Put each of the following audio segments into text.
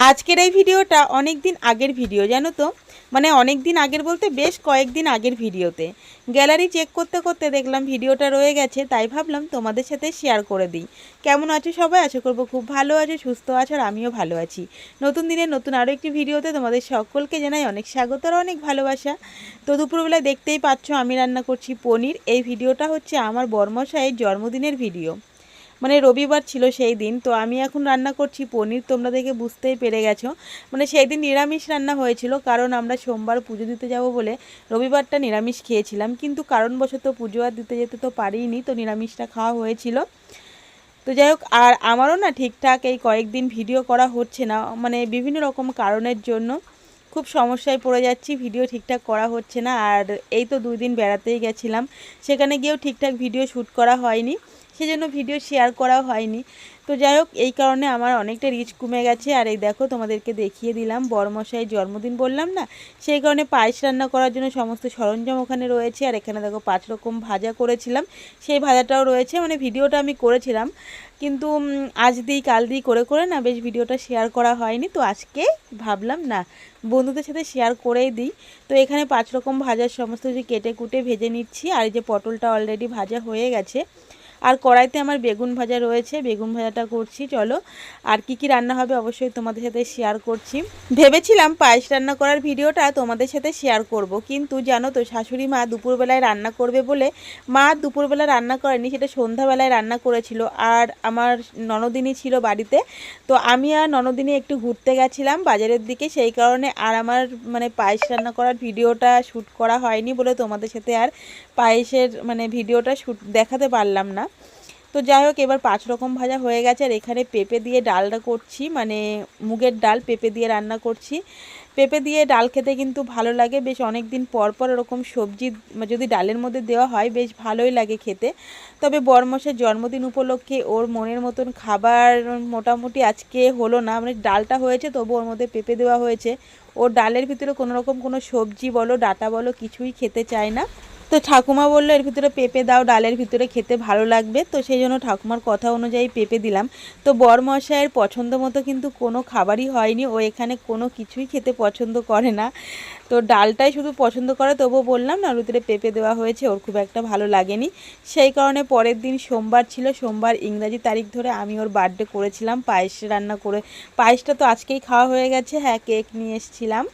আজকের এই ভিডিওটা অনেক দিন আগের ভিডিও, জানো তো? মানে অনেক দিন আগের বলতে বেশ কয়েকদিন আগের ভিডিওতে। গ্যালারি চেক করতে করতে দেখলাম ভিডিওটা রয়ে গেছে, তাই ভাবলাম তোমাদের সাথে শেয়ার করে দিই। কেমন আছো সবাই? আশা করব খুব ভালো আছো, সুস্থ আছো, আর আমিও ভালো আছি। নতুন দিনের নতুন আরও একটি ভিডিওতে তোমাদের সকলকে জানাই অনেক স্বাগত আর অনেক ভালোবাসা। তো দুপুরবেলায় দেখতেই পাচ্ছ আমি রান্না করছি পনির। এই ভিডিওটা হচ্ছে আমার বর্মশাইয়ের জন্মদিনের ভিডিও। মানে রবিবার ছিল সেই দিন, তো আমি এখন রান্না করছি পনির, তোমরা দেখে বুঝতেই পেরে গেছো। মানে সেই দিন নিরামিষ রান্না হয়েছিল, কারণ আমরা সোমবার পুজো দিতে যাব বলে রবিবারটা নিরামিষ খেয়েছিলাম, কিন্তু কারণবশত পুজো আর দিতে যেতে তো পারিনি, তো নিরামিষটা খাওয়া হয়েছিল। তো যাই হোক, আর আমারও না ঠিকঠাক এই কয়েকদিন ভিডিও করা হচ্ছে না মানে বিভিন্ন রকম কারণের জন্য। খুব সমস্যায় পড়ে যাচ্ছি ভিডিও ঠিকঠাক করা হচ্ছে না। আর এই তো দুই দিন বেড়াতেই গেছিলাম। সেখানে গিয়েও ঠিকঠাক ভিডিও শ্যুট করা হয়নি। সেজন্য ভিডিও শেয়ার করাও হয়নি। তো যাই হোক, এই কারণে আমার অনেকটা রিচ কমে গেছে। আর এই দেখো, তোমাদেরকে দেখিয়ে দিলাম বড়মশাই জন্মদিন বললাম না? সেই কারণে পায়েস রান্না করার জন্য সমস্ত সরঞ্জাম ওখানে রয়েছে। আর এখানে দেখো, পাঁচ রকম ভাজা করেছিলাম। সেই ভাজাটাও রয়েছে। মানে ভিডিওটা আমি করেছিলাম। কিন্তু আজ দিই, কাল দিই করে করে না বেশ ভিডিওটা শেয়ার করা হয়নি। তো আজকে ভাবলাম না, বন্ধুদের সাথে শেয়ার করেই দিই। তো এখানে পাঁচ রকম ভাজার সমস্ত কিছু কেটে কুটে ভেজে নিচ্ছি, আর এই যে পটলটা অলরেডি ভাজা হয়ে গেছে। আর কড়াইতে আমার বেগুন ভাজা রয়েছে, বেগুন ভাজাটা করছি, চলো। আর কি কি রান্না হবে অবশ্যই তোমাদের সাথে শেয়ার করছি। ভেবেছিলাম পায়েস রান্না করার ভিডিওটা তোমাদের সাথে শেয়ার করব, কিন্তু জানো তো, শাশুড়ি মা দুপুরবেলায় রান্না করবে বলে মা দুপুরবেলা রান্না করেনি, সেটা সন্ধ্যাবেলায় রান্না করেছিল। আর আমার ননদিনী ছিল বাড়িতে, তো আমি আর ননদিনী একটু ঘুরতে গেছিলাম বাজারের দিকে, সেই কারণে আর আমার মানে পায়েস রান্না করার ভিডিওটা শ্যুট করা হয়নি বলে তোমাদের সাথে আর পায়েসের মানে ভিডিওটা শ্যুট দেখাতে পারলাম না। তো যাই হোক, এবার পাঁচ রকম ভাজা হয়ে গেছে আর এখানে পেঁপে দিয়ে ডালটা করছি মানে মুগের ডাল পেঁপে দিয়ে রান্না করছি। পেঁপে দিয়ে ডাল খেতে কিন্তু ভালো লাগে, বেশ অনেক দিন পর পর ওরকম সবজি যদি ডালের মধ্যে দেওয়া হয়, বেশ ভালোই লাগে খেতে। তবে বরমশের জন্মদিন উপলক্ষে ওর মনের মতন খাবার মোটামুটি আজকে হলো না মানে ডালটা হয়েছে, তবু ওর মধ্যে পেঁপে দেওয়া হয়েছে। ওর ডালের ভিতরে কোনো রকম কোনো সবজি বলো, ডাটা বলো, কিছুই খেতে চায় না। তো ঠাকুমা বলল, এর ভিতরে পেঁপে দাও, ডালের ভিতরে খেতে ভালো লাগবে। তো সেই জন্য ঠাকুমার কথা অনুযায়ী পেঁপে দিলাম। তো বরমশাইয়ের পছন্দ মতো কিন্তু কোনো খাবারই হয়নি। ও এখানে কোনো কিছুই খেতে পছন্দ করে না। তো ডালটাই শুধু পছন্দ করে, তবুও বললাম, না ভিতরে পেঁপে দেওয়া হয়েছে, ওর খুব একটা ভালো লাগেনি। সেই কারণে পরের দিন সোমবার ছিল, সোমবার ইংরাজি তারিখ ধরে আমি ওর বার্থডে করেছিলাম, পায়েস রান্না করে। পায়েসটা তো আজকেই খাওয়া হয়ে গেছে হ্যাঁ কেক নিয়ে এসেছিলাম।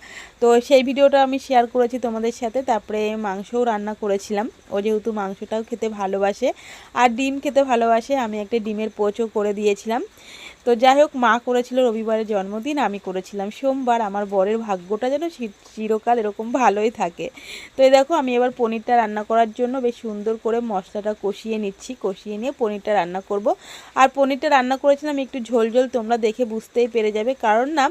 তো সেই ভিডিওটা আমি শেয়ার করেছি তোমাদের সাথে, তারপরে মাংসও রান্না করেছিলাম। ও যেহেতু মাংসটাও খেতে ভালোবাসে আর ডিম খেতে ভালোবাসে, আমি একটা ডিমের পোচও করে দিয়েছিলাম। তো যাই হোক, মা করেছিল রবিবারের জন্মদিন, আমি করেছিলাম সোমবার। আমার বরের ভাগ্যটা যেন চিরকাল এরকম ভালোই থাকে। তো এই দেখো, আমি এবার পনিরটা রান্না করার জন্য বেশ সুন্দর করে মশলাটা কষিয়ে নিচ্ছি, কষিয়ে নিয়ে পনিরটা রান্না করব। আর পনিরটা রান্না করেছিলাম, একটু ঝোল ঝোল তোমরা দেখে বুঝতেই পেরে যাবে। কারণ না,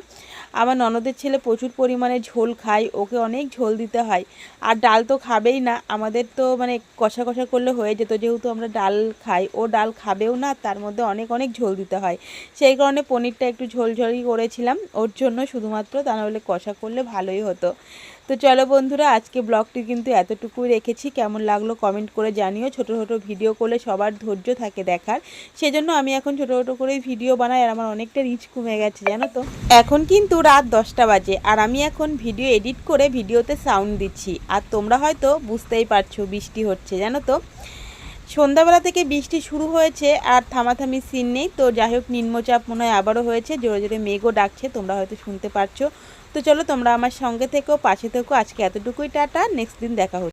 আমার ননদের ছেলে প্রচুর পরিমাণে ঝোল খায়, ওকে অনেক ঝোল দিতে হয়। আর ডাল তো খাবেই না, আমাদের তো মানে কষা কষা করলে হয়ে যেত। যেহেতু আমরা ডাল খাই, ও ডাল খাবেও না, তার মধ্যে অনেক অনেক ঝোল দিতে হয়। সেই কারণে পনিরটা একটু ঝোলঝোলই করেছিলাম। ওর জন্য শুধুমাত্র তা নাহলে কষা করলে ভালোই হতো। তো চলো বন্ধুরা, আজকে ব্লগটি কিন্তু এতটুকুই রেখেছি। কেমন লাগল কমেন্ট করে জানিও। ছোট ছোট ভিডিও করলে সবার ধৈর্য থাকে দেখার। সেজন্য আমি এখন ছোট ছোট করেই ভিডিও বানাই আর আমার অনেকটা রিচ কমে গেছে, জানো তো। এখন কিন্তু রাত দশটা বাজে আর আমি এখন ভিডিও এডিট করে ভিডিওতে সাউন্ড দিচ্ছি। আর তোমরা হয়তো বুঝতেই পারছ বৃষ্টি হচ্ছে, জানো তো। সন্ধ্যাবেলা থেকে বৃষ্টি শুরু হয়েছে আর থামাথামি সিন নেই। তো যাই হোক, নিম্নচাপ মনে হয় আবারও হয়েছে। জোরে জোরে মেঘও ডাকছে, তোমরা হয়তো শুনতে পারছ। তো চলো তোমরা আমার সঙ্গে থেকেও পাশে থেকেও আজকে এতটুকুই, টাটা। নেক্সট দিন দেখা হচ্ছে।